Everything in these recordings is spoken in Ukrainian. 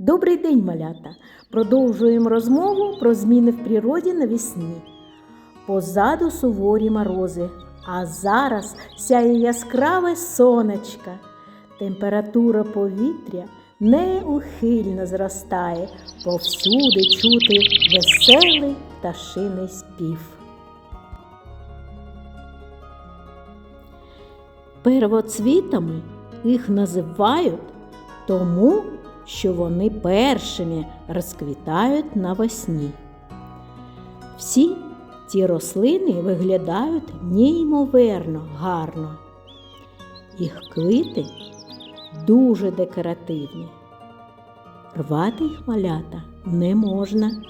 Добрий день, малята! Продовжуємо розмову про зміни в природі навесні. Позаду суворі морози, а зараз сяє яскраве сонечко. Температура повітря неухильно зростає, повсюди чути веселий пташиний спів. Первоцвітами їх називають тому, що вони першими розквітають навесні. Всі ці рослини виглядають неймовірно гарно. Їх квіти дуже декоративні. Рвати їх малята не можна.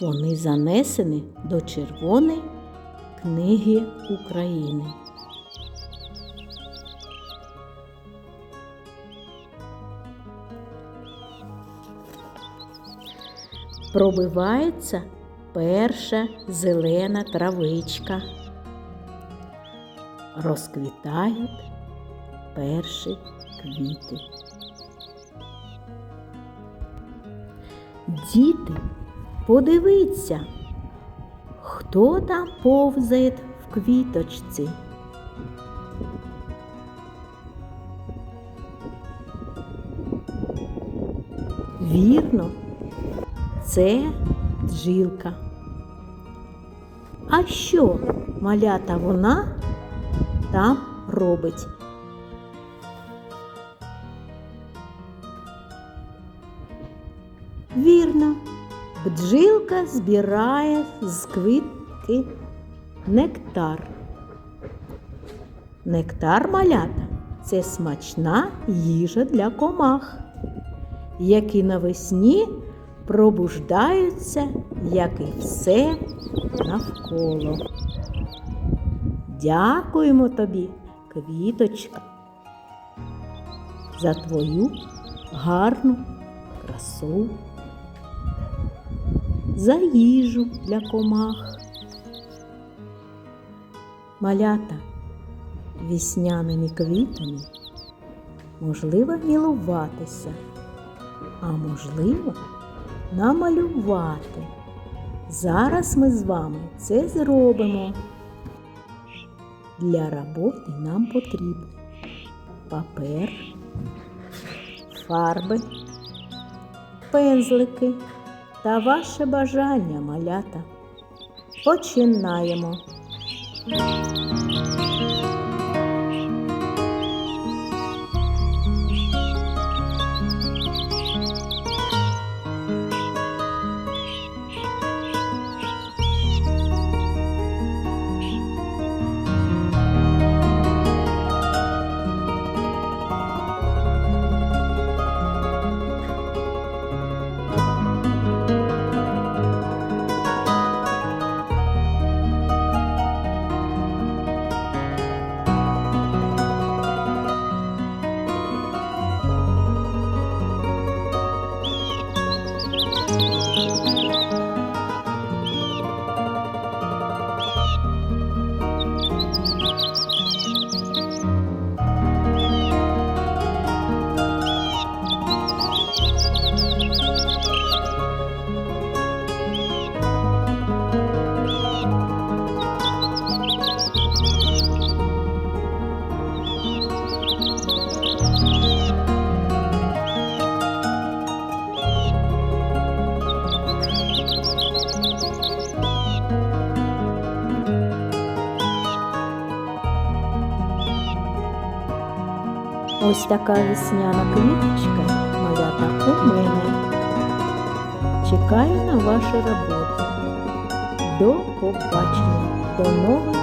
Вони занесені до Червоної книги України. Пробивається перша зелена травичка. Розквітають перші квіти. Діти, подивіться, хто там повзає в квіточці. Вірно, це бджілка. А що малята вона там робить? Вірно, бджілка збирає з квітки нектар. Нектар малята це смачна їжа для комах, які навесні пробуждаються, як і все навколо. Дякуємо тобі, квіточка, за твою гарну красу, за їжу для комах. Малята вісняними квітами можливо мілуватися, а можливо намалювати. Зараз ми з вами це зробимо. Для роботи нам потрібен папер, фарби, пензлики та ваше бажання малята. Починаємо. Ось така весняна квіточка так у мене. Чекаю на вашу роботу. До побачення, до нових